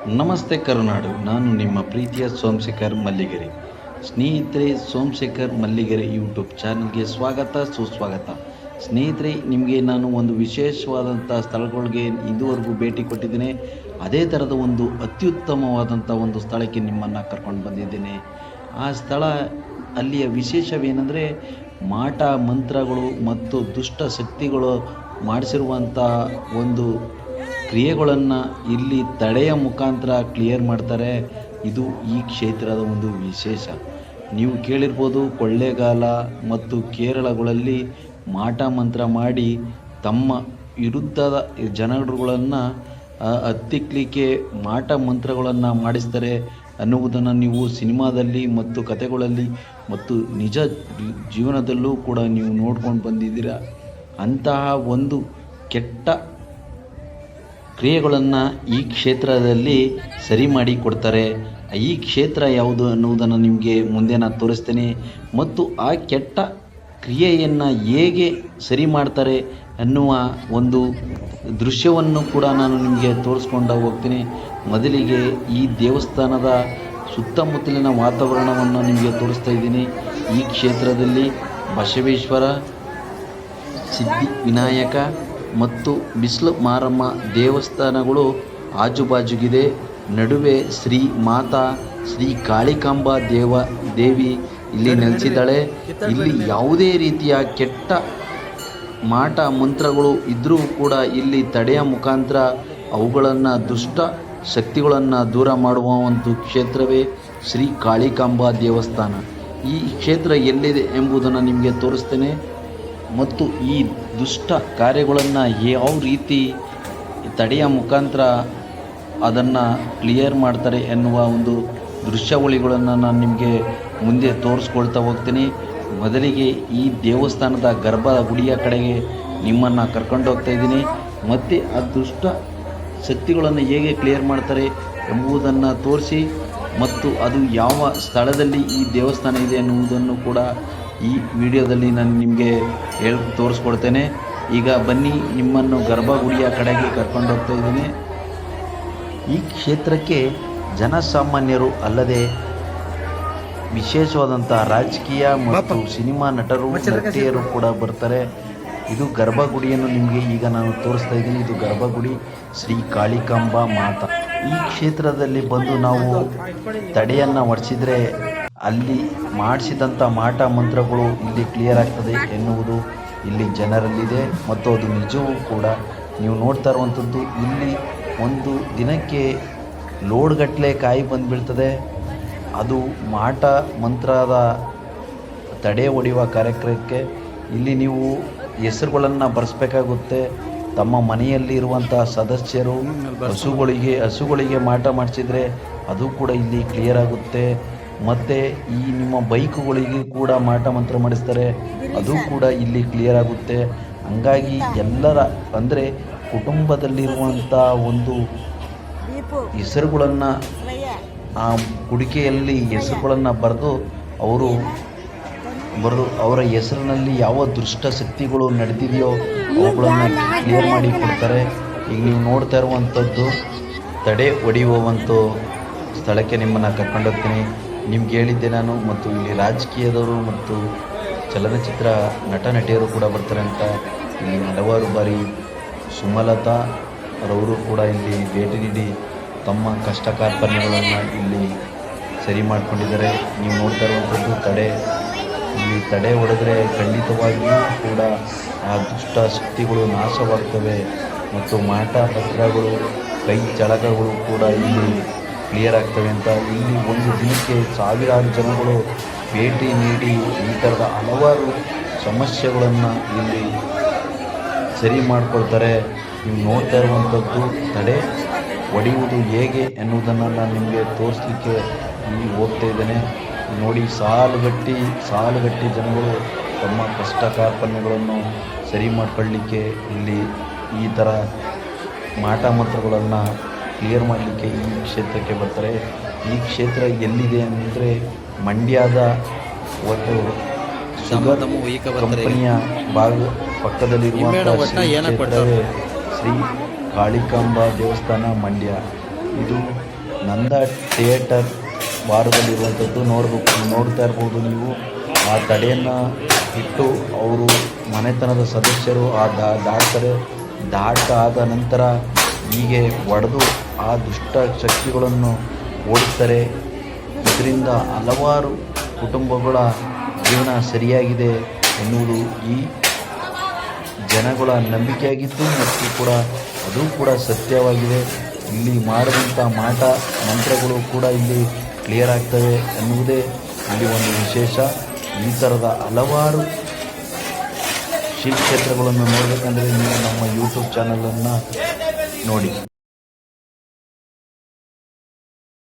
ನಮಸ್ತೆ ಕರುನಾಡು, ನಾನು ನಿಮ್ಮ ಪ್ರೀತಿಯ ಸೋಮಶೇಖರ್ ಮಲ್ಲಿಗೆರೆ. ಸ್ನೇಹಿತರೆ, ಸೋಮಶೇಖರ್ ಮಲ್ಲಿಗೆರೆ ಯೂಟ್ಯೂಬ್ ಚಾನಲ್ಗೆ ಸ್ವಾಗತ, ಸುಸ್ವಾಗತ. ಸ್ನೇಹಿತರೆ, ನಿಮಗೆ ನಾನು ಒಂದು ವಿಶೇಷವಾದಂಥ ಸ್ಥಳಗಳಿಗೆ ಇದುವರೆಗೂ ಭೇಟಿ ಕೊಟ್ಟಿದ್ದೇನೆ. ಅದೇ ಥರದ ಒಂದು ಅತ್ಯುತ್ತಮವಾದಂಥ ಒಂದು ಸ್ಥಳಕ್ಕೆ ನಿಮ್ಮನ್ನು ಕರ್ಕೊಂಡು ಬಂದಿದ್ದೇನೆ. ಆ ಸ್ಥಳ ಅಲ್ಲಿಯ ವಿಶೇಷವೇನೆಂದರೆ, ಮಾಟ ಮಂತ್ರಗಳು ಮತ್ತು ದುಷ್ಟ ಶಕ್ತಿಗಳು ಮಾಡಿಸಿರುವಂಥ ಒಂದು ಕ್ರಿಯೆಗಳನ್ನು ಇಲ್ಲಿ ತಡೆಯ ಮುಖಾಂತರ ಕ್ಲಿಯರ್ ಮಾಡ್ತಾರೆ, ಇದು ಈ ಕ್ಷೇತ್ರದ ಒಂದು ವಿಶೇಷ. ನೀವು ಕೇಳಿರ್ಬೋದು ಕೊಳ್ಳೇಗಾಲ ಮತ್ತು ಕೇರಳಗಳಲ್ಲಿ ಮಾಟ ಮಂತ್ರ ಮಾಡಿ ತಮ್ಮ ವಿರುದ್ಧದ ಜನರುಗಳನ್ನು ಹತ್ತಿಕ್ಲಿಕ್ಕೆ ಮಾಟ ಮಂತ್ರಗಳನ್ನು ಮಾಡಿಸ್ತಾರೆ ಅನ್ನುವುದನ್ನು ನೀವು ಸಿನಿಮಾದಲ್ಲಿ ಮತ್ತು ಕತೆಗಳಲ್ಲಿ ಮತ್ತು ನಿಜ ಜೀವನದಲ್ಲೂ ಕೂಡ ನೀವು ನೋಡ್ಕೊಂಡು ಬಂದಿದ್ದೀರ? ಅಂತಹ ಒಂದು ಕೆಟ್ಟ ಕ್ರಿಯೆಗಳನ್ನು ಈ ಕ್ಷೇತ್ರದಲ್ಲಿ ಸರಿ ಮಾಡಿ ಕೊಡ್ತಾರೆ. ಈ ಕ್ಷೇತ್ರ ಯಾವುದು ಅನ್ನುವುದನ್ನು ನಿಮಗೆ ಮುಂದೆ ನಾನು ತೋರಿಸ್ತೇನೆ. ಮತ್ತು ಆ ಕೆಟ್ಟ ಕ್ರಿಯೆಯನ್ನು ಹೇಗೆ ಸರಿ ಮಾಡ್ತಾರೆ ಅನ್ನುವ ಒಂದು ದೃಶ್ಯವನ್ನು ಕೂಡ ನಾನು ನಿಮಗೆ ತೋರಿಸ್ಕೊಂಡು ಹೋಗ್ತೀನಿ. ಮೊದಲಿಗೆ ಈ ದೇವಸ್ಥಾನದ ಸುತ್ತಮುತ್ತಲಿನ ವಾತಾವರಣವನ್ನು ನಿಮಗೆ ತೋರಿಸ್ತಾ ಇದ್ದೀನಿ. ಈ ಕ್ಷೇತ್ರದಲ್ಲಿ ಬಸವೇಶ್ವರ, ಸಿದ್ಧಿ ವಿನಾಯಕ ಮತ್ತು ಬಿಸಿಲು ಮಾರಮ್ಮ ದೇವಸ್ಥಾನಗಳು ಆಜುಬಾಜುಗಿದೆ. ನಡುವೆ ಶ್ರೀ ಮಾತಾ ಶ್ರೀ ಕಾಳಿಕಾಂಬ ದೇವ ದೇವಿ ಇಲ್ಲಿ ನೆಲೆಸಿದ್ದಾಳೆ. ಇಲ್ಲಿ ಯಾವುದೇ ರೀತಿಯ ಕೆಟ್ಟ ಮಾಟ ಮಂತ್ರಗಳು ಇದ್ದರೂ ಕೂಡ ಇಲ್ಲಿ ತಡೆಯ ಮುಖಾಂತರ ಅವುಗಳನ್ನು ದುಷ್ಟ ಶಕ್ತಿಗಳನ್ನು ದೂರ ಮಾಡುವ ಒಂದು ಕ್ಷೇತ್ರವೇ ಶ್ರೀ ಕಾಳಿಕಾಂಬ ದೇವಸ್ಥಾನ. ಈ ಕ್ಷೇತ್ರ ಎಲ್ಲಿದೆ ಎಂಬುದನ್ನು ನಿಮಗೆ ತೋರಿಸ್ತೇನೆ. ಮತ್ತು ಈ ದುಷ್ಟ ಕಾರ್ಯಗಳನ್ನು ಯಾವ ರೀತಿ ತಡೆಯ ಮುಖಾಂತರ ಅದನ್ನು ಕ್ಲಿಯರ್ ಮಾಡ್ತಾರೆ ಎನ್ನುವ ಒಂದು ದೃಶ್ಯಾವಳಿಗಳನ್ನು ನಾನು ನಿಮಗೆ ಮುಂದೆ ತೋರಿಸ್ಕೊಳ್ತಾ ಹೋಗ್ತೀನಿ. ಮೊದಲಿಗೆ ಈ ದೇವಸ್ಥಾನದ ಗರ್ಭ ಗುಡಿಯ ಕಡೆಗೆ ನಿಮ್ಮನ್ನು ಕರ್ಕೊಂಡು ಹೋಗ್ತಾ ಇದ್ದೀನಿ. ಮತ್ತು ಆ ದುಷ್ಟ ಶಕ್ತಿಗಳನ್ನು ಹೇಗೆ ಕ್ಲಿಯರ್ ಮಾಡ್ತಾರೆ ಎಂಬುದನ್ನು ತೋರಿಸಿ ಮತ್ತು ಅದು ಯಾವ ಸ್ಥಳದಲ್ಲಿ ಈ ದೇವಸ್ಥಾನ ಇದೆ ಎನ್ನುವುದನ್ನು ಕೂಡ ಈ ವಿಡಿಯೋದಲ್ಲಿ ನಾನು ನಿಮಗೆ ಹೇಳಿ ತೋರಿಸ್ಕೊಡ್ತೇನೆ. ಈಗ ಬನ್ನಿ ನಿಮ್ಮನ್ನು ಗರ್ಭಗುಡಿಯ ಕಡೆಗೆ ಕರ್ಕೊಂಡು ಹೋಗ್ತಾ ಇದ್ದೀನಿ. ಈ ಕ್ಷೇತ್ರಕ್ಕೆ ಜನಸಾಮಾನ್ಯರು ಅಲ್ಲದೆ ವಿಶೇಷವಾದಂಥ ರಾಜಕೀಯ ಮತ್ತು ಸಿನಿಮಾ ನಟರು ನಟಿಯರು ಕೂಡ ಬರ್ತಾರೆ. ಇದು ಗರ್ಭಗುಡಿಯನ್ನು ನಿಮಗೆ ಈಗ ನಾನು ತೋರಿಸ್ತಾ ಇದ್ದೀನಿ. ಇದು ಗರ್ಭಗುಡಿ ಶ್ರೀ ಕಾಳಿಕಾಂಬ ಮಾತಾ. ಈ ಕ್ಷೇತ್ರದಲ್ಲಿ ಬಂದು ನಾವು ತಡೆಯನ್ನು ಹೊಡೆಸಿದರೆ ಅಲ್ಲಿ ಮಾಡಿಸಿದಂಥ ಮಾಟ ಮಂತ್ರಗಳು ಇಲ್ಲಿ ಕ್ಲಿಯರ್ ಆಗ್ತದೆ ಎನ್ನುವುದು ಇಲ್ಲಿ ಜನರಲ್ಲಿದೆ ಮತ್ತು ಅದು ನಿಜವೂ ಕೂಡ. ನೀವು ನೋಡ್ತಾ ಇರುವಂಥದ್ದು ಇಲ್ಲಿ ಒಂದು ದಿನಕ್ಕೆ ಲೋಡ್ಗಟ್ಟಲೆ ಕಾಯಿ ಬಂದುಬಿಡ್ತದೆ. ಅದು ಮಾಟ ಮಂತ್ರದ ತಡೆ ಒಡೆಯುವ ಕಾರ್ಯಕ್ರಮಕ್ಕೆ ಇಲ್ಲಿ ನೀವು ಹೆಸರುಗಳನ್ನು ಬರೆಸ್ಬೇಕಾಗುತ್ತೆ. ತಮ್ಮ ಮನೆಯಲ್ಲಿ ಇರುವಂಥ ಸದಸ್ಯರು ಹಸುಗಳಿಗೆ ಹಸುಗಳಿಗೆ ಮಾಟ ಮಾಡಿಸಿದರೆ ಅದು ಕೂಡ ಇಲ್ಲಿ ಕ್ಲಿಯರ್ ಆಗುತ್ತೆ. ಮತ್ತು ಈ ನಿಮ್ಮ ಬೈಕುಗಳಿಗೆ ಕೂಡ ಮಾಟ ಮಂತ್ರ ಮಾಡಿಸ್ತಾರೆ. ಅದು ಕೂಡ ಇಲ್ಲಿ ಕ್ಲಿಯರ್ ಆಗುತ್ತೆ. ಹಂಗಾಗಿ ಎಲ್ಲರ, ಅಂದರೆ ಕುಟುಂಬದಲ್ಲಿರುವಂಥ ಒಂದು ಹೆಸರುಗಳನ್ನು ಆ ಕುಡಿಕೆಯಲ್ಲಿ ಹೆಸರುಗಳನ್ನು ಬರೆದು ಅವರು ಬರೆದು ಅವರ ಹೆಸರಿನಲ್ಲಿ ಯಾವ ದುಷ್ಟ ಶಕ್ತಿಗಳು ನಡೆದಿದೆಯೋ ಅವುಗಳನ್ನು ಕ್ಲಿಯರ್ ಮಾಡಿ ಕೊಡ್ತಾರೆ. ಈಗ ನೀವು ನೋಡ್ತಾ ಇರುವಂಥದ್ದು ತಡೆ ಒಡೆಯುವಂಥ ಸ್ಥಳಕ್ಕೆ ನಿಮ್ಮನ್ನು ಕರ್ಕೊಂಡೋಗ್ತೀನಿ ನಿಮ್ಗೆ ಹೇಳಿದ್ದೆ ನಾನು ಮತ್ತು ಇಲ್ಲಿ ರಾಜಕೀಯದವರು ಮತ್ತು ಚಲನಚಿತ್ರ ನಟ ನಟಿಯರು ಕೂಡ ಬರ್ತಾರೆ ಅಂತ. ಇಲ್ಲಿ ಹಲವಾರು ಬಾರಿ ಸುಮಲತಾ ರವರು ಕೂಡ ಇಲ್ಲಿ ಭೇಟಿ ನೀಡಿ ತಮ್ಮ ಕಷ್ಟ ಕಾರ್ಪಣ್ಯಗಳನ್ನು ಇಲ್ಲಿ ಸರಿ ಮಾಡಿಕೊಂಡಿದ್ದಾರೆ. ನೀವು ನೋಡ್ತಾ ಇರುವಂಥದ್ದು ತಡೆ. ಇಲ್ಲಿ ತಡೆ ಹೊಡೆದ್ರೆ ಖಂಡಿತವಾಗಿಯೂ ಕೂಡ ಆ ದುಷ್ಟ ಶಕ್ತಿಗಳು ನಾಶವಾಗ್ತವೆ ಮತ್ತು ಮಾಟ ಪತ್ರಗಳು, ಕೈ ಚಳಕಗಳು ಕೂಡ ಇಲ್ಲಿ ಕ್ಲಿಯರ್ ಆಗ್ತವೆ ಅಂತ ಇಲ್ಲಿ ಒಂದು ದಿನಕ್ಕೆ ಸಾವಿರಾರು ಜನಗಳು ಭೇಟಿ ನೀಡಿ ಈ ಥರದ ಹಲವಾರು ಸಮಸ್ಯೆಗಳನ್ನು ಇಲ್ಲಿ ಸರಿ ಮಾಡಿಕೊಳ್ತಾರೆ. ನೀವು ನೋಡ್ತಾ ಇರುವಂಥದ್ದು ತಡೆ ಒಡೆಯುವುದು ಹೇಗೆ ಎನ್ನುವುದನ್ನು ನಾನು ನಿಮಗೆ ತೋರಿಸ್ಲಿಕ್ಕೆ ಇಲ್ಲಿ ಹೋಗ್ತಾ ಇದ್ದೇನೆ. ನೋಡಿ, ಸಾಲುಗಟ್ಟಿ ಸಾಲುಗಟ್ಟಿ ಜನಗಳು ತಮ್ಮ ಕಷ್ಟ ಕಾರ್ಪಣ್ಯಗಳನ್ನು ಸರಿ ಮಾಡ್ಕೊಳ್ಳಿಕ್ಕೆ ಇಲ್ಲಿ ಈ ಥರ ಮಾಟ ಮಂತ್ರಗಳನ್ನು ಕ್ಲಿಯರ್ ಮಾಡಲಿಕ್ಕೆ ಈ ಕ್ಷೇತ್ರಕ್ಕೆ ಬರ್ತಾರೆ. ಈ ಕ್ಷೇತ್ರ ಎಲ್ಲಿದೆ ಅಂದರೆ ಮಂಡ್ಯದ ಒಂದು ಶುಗರ್ ಕಂಪನಿಯ ಭಾಗ ಪಕ್ಕದಲ್ಲಿರುವಂಥ ಶ್ರೀ ಕಾಳಿಕಾಂಬ ದೇವಸ್ಥಾನ ಮಂಡ್ಯ. ಇದು ನಂದ ಥಿಯೇಟರ್ ವಾರದಲ್ಲಿರುವಂಥದ್ದು. ನೋಡಬೇಕು ನೋಡ್ತಾ ಇರ್ಬೋದು ನೀವು. ಆ ತಡೆಯನ್ನು ಇಟ್ಟು ಅವರು ಮನೆತನದ ಸದಸ್ಯರು ಆ ದಾಟ್ತಾರೆ. ದಾಟಾದ ನಂತರ ಹೀಗೆ ಹೊಡೆದು ಆ ದುಷ್ಟ ಶಕ್ತಿಗಳನ್ನು ಓಡಿಸ್ತಾರೆ. ಇದರಿಂದ ಹಲವಾರು ಕುಟುಂಬಗಳ ಜೀವನ ಸರಿಯಾಗಿದೆ ಎನ್ನುವುದು ಈ ಜನಗಳ ನಂಬಿಕೆಯಾಗಿದ್ದು ಮತ್ತು ಕೂಡ ಅದು ಕೂಡ ಸತ್ಯವಾಗಿದೆ. ಇಲ್ಲಿ ಮಾಡಿದಂಥ ಮಾಟ, ಮಂತ್ರಗಳು ಕೂಡ ಇಲ್ಲಿ ಕ್ಲಿಯರ್ ಆಗ್ತವೆ ಎನ್ನುವುದೇ ಇಲ್ಲಿ ಒಂದು ವಿಶೇಷ. ಈ ಥರದ ಹಲವಾರು ಶ್ರೀ ಕ್ಷೇತ್ರಗಳನ್ನು ನೋಡಬೇಕಂದ್ರೆ ನೀವು ನಮ್ಮ ಯೂಟ್ಯೂಬ್ ಚಾನಲನ್ನು ನೋಡಿ.